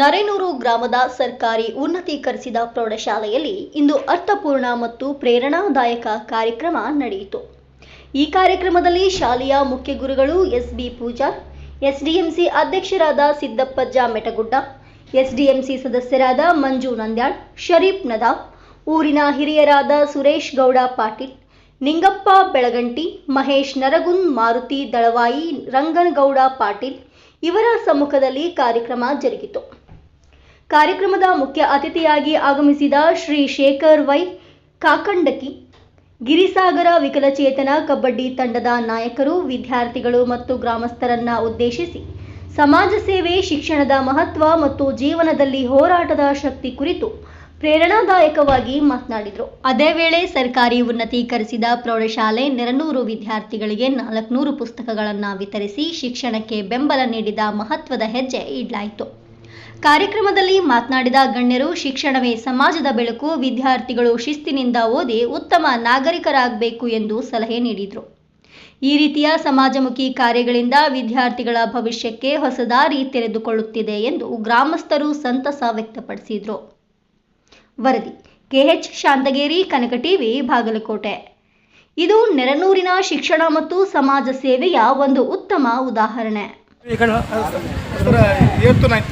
ನರೇನೂರು ಗ್ರಾಮದ ಸರ್ಕಾರಿ ಉನ್ನತೀಕರಿಸಿದ ಪ್ರೌಢಶಾಲೆಯಲ್ಲಿ ಇಂದು ಅರ್ಥಪೂರ್ಣ ಮತ್ತು ಪ್ರೇರಣಾದಾಯಕ ಕಾರ್ಯಕ್ರಮ ನಡೆಯಿತು. ಈ ಕಾರ್ಯಕ್ರಮದಲ್ಲಿ ಶಾಲೆಯ ಮುಖ್ಯ ಗುರುಗಳು ಎಸ್ಬಿ ಪೂಜಾರ್, ಎಸ್ಡಿಎಂಸಿ ಅಧ್ಯಕ್ಷರಾದ ಸಿದ್ದಪ್ಪಜ್ಜ ಮೆಟಗುಡ್ಡ, ಎಸ್ಡಿಎಂಸಿ ಸದಸ್ಯರಾದ ಮಂಜು ನಂದ್ಯಾಳ್, ಶರೀಫ್ ನದಾಫ್ ಊರಿನ ಹಿರಿಯರಾದ ಸುರೇಶ್ ಗೌಡ ಪಾಟೀಲ್, ನಿಂಗಪ್ಪ ಬೆಳಗಂಟಿ, ಮಹೇಶ್ ನರಗುಂದ್ ಮಾರುತಿ ದಳವಾಯಿ, ರಂಗನಗೌಡ ಪಾಟೀಲ್ ಇವರ ಸಮ್ಮುಖದಲ್ಲಿ ಕಾರ್ಯಕ್ರಮ ಜರುಗಿತು. ಕಾರ್ಯಕ್ರಮದ ಮುಖ್ಯ ಅತಿಥಿಯಾಗಿ ಆಗಮಿಸಿದ ಶ್ರೀ ಶೇಖರ್ ವೈ ಕಾಕಂಡಕಿ, ಗಿರಿಸಾಗರ ವಿಕಲಚೇತನ ಕಬಡ್ಡಿ ತಂಡದ ನಾಯಕರು, ವಿದ್ಯಾರ್ಥಿಗಳು ಮತ್ತು ಗ್ರಾಮಸ್ಥರನ್ನ ಉದ್ದೇಶಿಸಿ ಸಮಾಜ ಸೇವೆ, ಶಿಕ್ಷಣದ ಮಹತ್ವ ಮತ್ತು ಜೀವನದಲ್ಲಿ ಹೋರಾಟದ ಶಕ್ತಿ ಕುರಿತು ಪ್ರೇರಣಾದಾಯಕವಾಗಿ ಮಾತನಾಡಿದರು. ಅದೇ ವೇಳೆ ಸರ್ಕಾರಿ ಉನ್ನತೀಕರಿಸಿದ ಪ್ರೌಢಶಾಲೆ ನೆರನೂರು ವಿದ್ಯಾರ್ಥಿಗಳಿಗೆ ನಾಲ್ಕುನೂರು ಪುಸ್ತಕಗಳನ್ನು ವಿತರಿಸಿ ಶಿಕ್ಷಣಕ್ಕೆ ಬೆಂಬಲ ನೀಡಿದ ಮಹತ್ವದ ಹೆಜ್ಜೆ ಇಡಲಾಯಿತು. ಕಾರ್ಯಕ್ರಮದಲ್ಲಿ ಮಾತನಾಡಿದ ಗಣ್ಯರು, ಶಿಕ್ಷಣವೇ ಸಮಾಜದ ಬೆಳಕು, ವಿದ್ಯಾರ್ಥಿಗಳು ಶಿಸ್ತಿನಿಂದ ಓದಿ ಉತ್ತಮ ನಾಗರಿಕರಾಗಬೇಕು ಎಂದು ಸಲಹೆ ನೀಡಿದರು. ಈ ರೀತಿಯ ಸಮಾಜಮುಖಿ ಕಾರ್ಯಗಳಿಂದ ವಿದ್ಯಾರ್ಥಿಗಳ ಭವಿಷ್ಯಕ್ಕೆ ಹೊಸ ದಾರಿ ತೆರೆದುಕೊಳ್ಳುತ್ತಿದೆ ಎಂದು ಗ್ರಾಮಸ್ಥರು ಸಂತಸ ವ್ಯಕ್ತಪಡಿಸಿದರು. ವರದಿ, ಕೆಎಚ್ ಶಾಂತಗೇರಿ, ಕನಕ ಟಿವಿ, ಬಾಗಲಕೋಟೆ. ಇದು ನೆರನೂರಿನ ಶಿಕ್ಷಣ ಮತ್ತು ಸಮಾಜ ಸೇವೆಯ ಒಂದು ಉತ್ತಮ ಉದಾಹರಣೆ. ఇక్కడ ఏరుతున్నాయి